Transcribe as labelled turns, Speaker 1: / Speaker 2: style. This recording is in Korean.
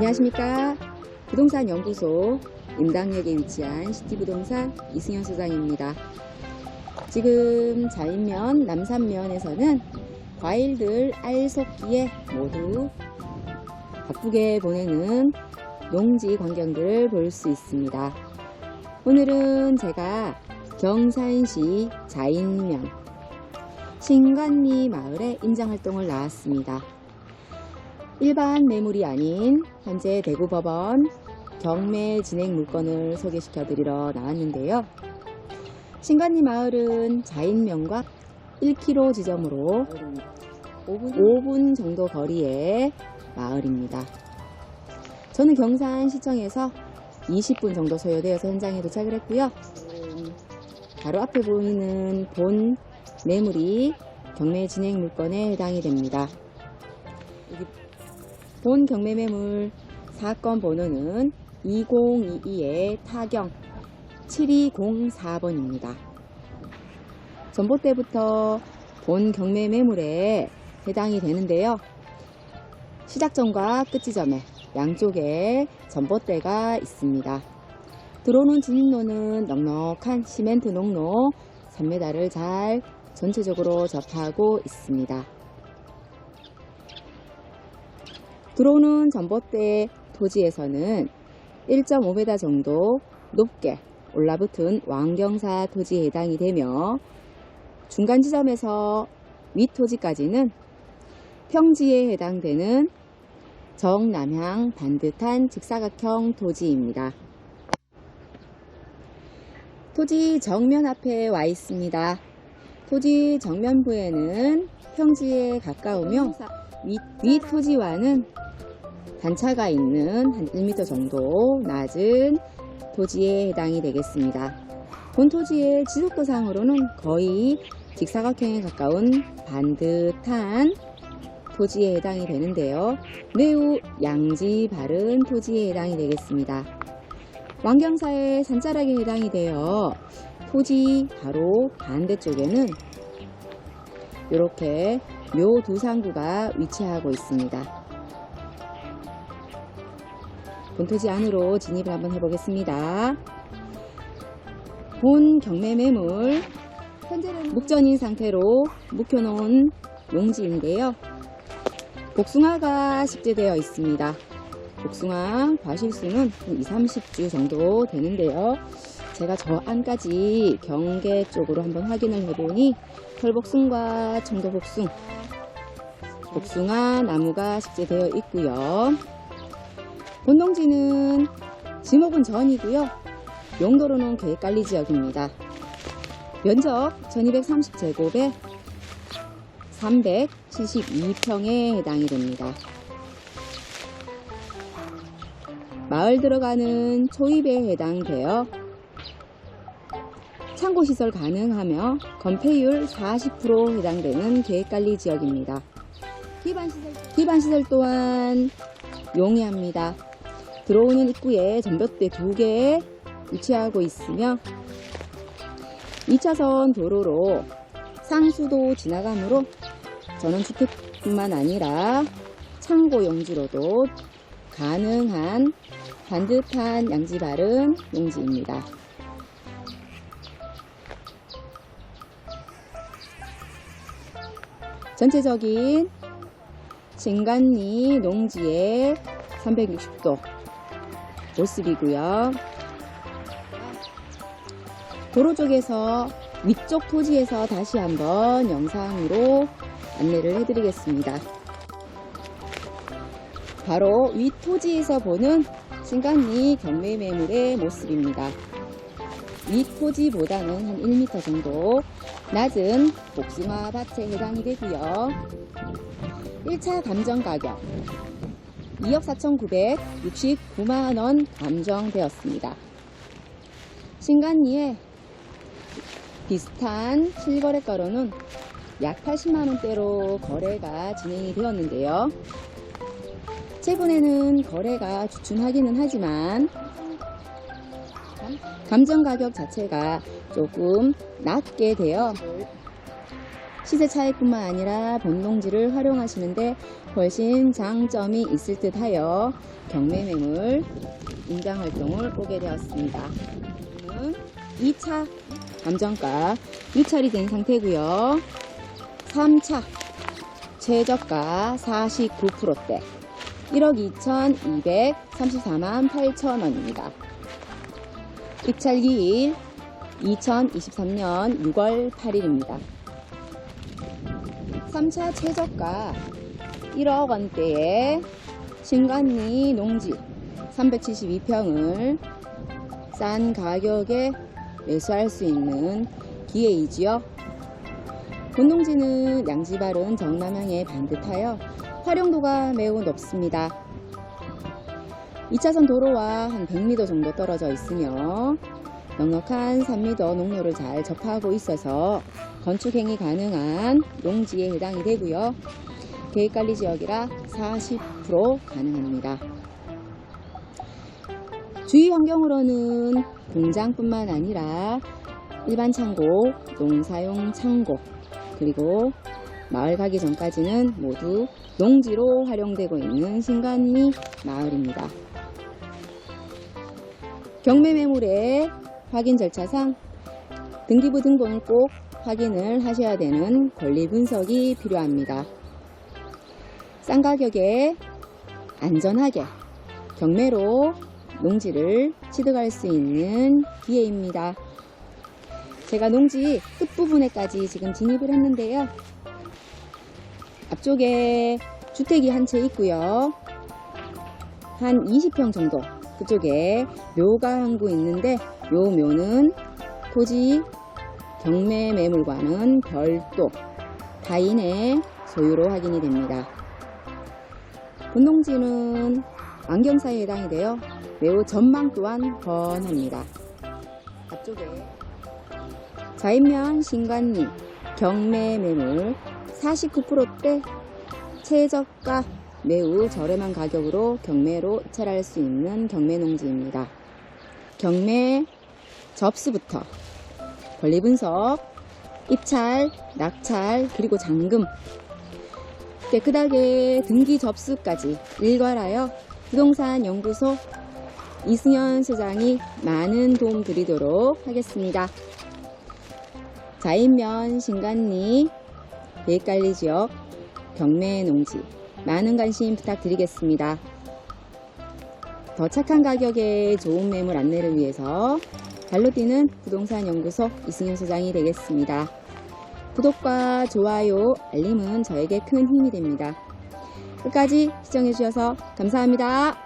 Speaker 1: 안녕하십니까. 부동산 연구소 임당역에 위치한 시티부동산 이승현 소장입니다. 지금 자인면, 남산면에서는 과일들 알속기에 모두 바쁘게 보내는 농지 광경들을 볼 수 있습니다. 오늘은 제가 경산시 자인면 신관리 마을에 인장활동을 나왔습니다. 일반 매물이 아닌 현재 대구법원 경매 진행 물건을 소개시켜 드리러 나왔는데요. 신관리 마을은 자인면과 1km 지점으로 5분 정도 거리의 마을입니다. 저는 경산시청에서 20분 정도 소요되어서 현장에 도착을 했고요. 바로 앞에 보이는 본 매물이 경매 진행 물건에 해당이 됩니다. 본 경매 매물 사건 번호는 2022의 타경 7204번입니다. 전봇대부터 본 경매 매물에 해당이 되는데요. 시작점과 끝 지점에 양쪽에 전봇대가 있습니다. 들어오는 진입로는 넉넉한 시멘트 농로 3m를 잘 전체적으로 접하고 있습니다. 들어오는 전봇대 토지에서는 1.5m 정도 높게 올라붙은 왕경사 토지에 해당이 되며 중간 지점에서 윗 토지까지는 평지에 해당되는 정남향 반듯한 직사각형 토지입니다. 토지 정면 앞에 와 있습니다. 토지 정면부에는 평지에 가까우며 윗, 윗 토지와는 단차가 있는 한 1m 정도 낮은 토지에 해당이 되겠습니다. 본 토지의 지속도상으로는 거의 직사각형에 가까운 반듯한 토지에 해당이 되는데요. 매우 양지 바른 토지에 해당이 되겠습니다. 왕경사의 산자락에 해당이 되어 토지 바로 반대쪽에는 이렇게 묘두상구가 위치하고 있습니다. 본토지 안으로 진입을 한번 해보겠습니다. 본 경매 매물 묵전인 상태로 묵혀놓은 용지인데요. 복숭아가 식재되어 있습니다. 복숭아 과실수는 한 2, 30주 정도 되는데요. 제가 저 안까지 경계 쪽으로 한번 확인을 해보니 털복숭과 청도복숭, 복숭아 나무가 식재되어 있고요. 본농지는 지목은 전이고요. 용도로는 계획관리 지역입니다. 면적 1230제곱에 372평에 해당이 됩니다. 마을 들어가는 초입에 해당되어 창고시설 가능하며 건폐율 40% 해당되는 계획관리 지역입니다. 기반시설, 기반시설 또한 용이합니다. 들어오는 입구에 전봇대 두개 위치하고 있으며 2차선 도로로 상수도 지나가므로 전원주택뿐만 아니라 창고 용지로도 가능한 반듯한 양지 바른 용지입니다. 전체적인 진간리 농지의 360도 모습이고요. 도로 쪽에서 위쪽 토지에서 다시 한번 영상으로 안내를 해드리겠습니다. 바로 위 토지에서 보는 신간리 경매 매물의 모습입니다. 위 토지보다는 한 1m 정도 낮은 복숭아 밭에 해당이 되고요. 1차 감정 가격 2억 4,969만원 감정되었습니다. 신간리에 비슷한 실거래가로는 약 80만원대로 거래가 진행이 되었는데요. 최근에는 거래가 주춤하기는 하지만 감정 가격 자체가 조금 낮게 되어 시세 차익뿐만 아니라 본농지를 활용하시는데 훨씬 장점이 있을 듯하여 경매 매물 인장 활동을 오게 되었습니다. 지금은 2차 감정가 유찰이 된 상태고요. 3차 최저가 49%대 1억 2,234만 8천 원입니다. 입찰 기일 2023년 6월 8일입니다. 3차 최저가 1억 원대의 신관리 농지 372평을 싼 가격에 매수할 수 있는 기회이지요. 본농지는 양지발은 정남향에 반듯하여 활용도가 매우 높습니다. 2차선 도로와 한 100m 정도 떨어져 있으며 넉넉한 3m 농로를 잘 접하고 있어서 건축행위 가능한 농지에 해당이 되고요. 계획관리 지역이라 40% 가능합니다. 주위 환경으로는 공장뿐만 아니라 일반 창고, 농사용 창고, 그리고 마을 가기 전까지는 모두 농지로 활용되고 있는 신간리 마을입니다. 경매 매물의 확인 절차상 등기부 등본을 꼭 확인을 하셔야 되는 권리 분석이 필요합니다. 싼 가격에 안전하게 경매로 농지를 취득할 수 있는 기회입니다. 제가 농지 끝부분에까지 지금 진입을 했는데요. 앞쪽에 주택이 한 채 있고요. 한 20평 정도 그쪽에 묘가 한 구 있는데 요 묘는 토지 경매 매물과는 별도 타인의 소유로 확인이 됩니다. 본농지는 안경사에 해당이 되어 매우 전망 또한 번합니다. 앞쪽에 좌인면 신관리 경매 매물 49%대 최저가 매우 저렴한 가격으로 경매로 입찰할 수 있는 경매 농지입니다. 경매 접수부터 권리 분석, 입찰, 낙찰, 그리고 잔금 깨끗하게 등기 접수까지 일괄하여 부동산 연구소 이승현 소장이 많은 도움 드리도록 하겠습니다. 자인면 신간리 계획관리 지역 경매 농지 많은 관심 부탁드리겠습니다. 더 착한 가격에 좋은 매물 안내를 위해서 발로 뛰는 부동산 연구소 이승현 소장이 되겠습니다. 구독과 좋아요, 알림은 저에게 큰 힘이 됩니다. 끝까지 시청해주셔서 감사합니다.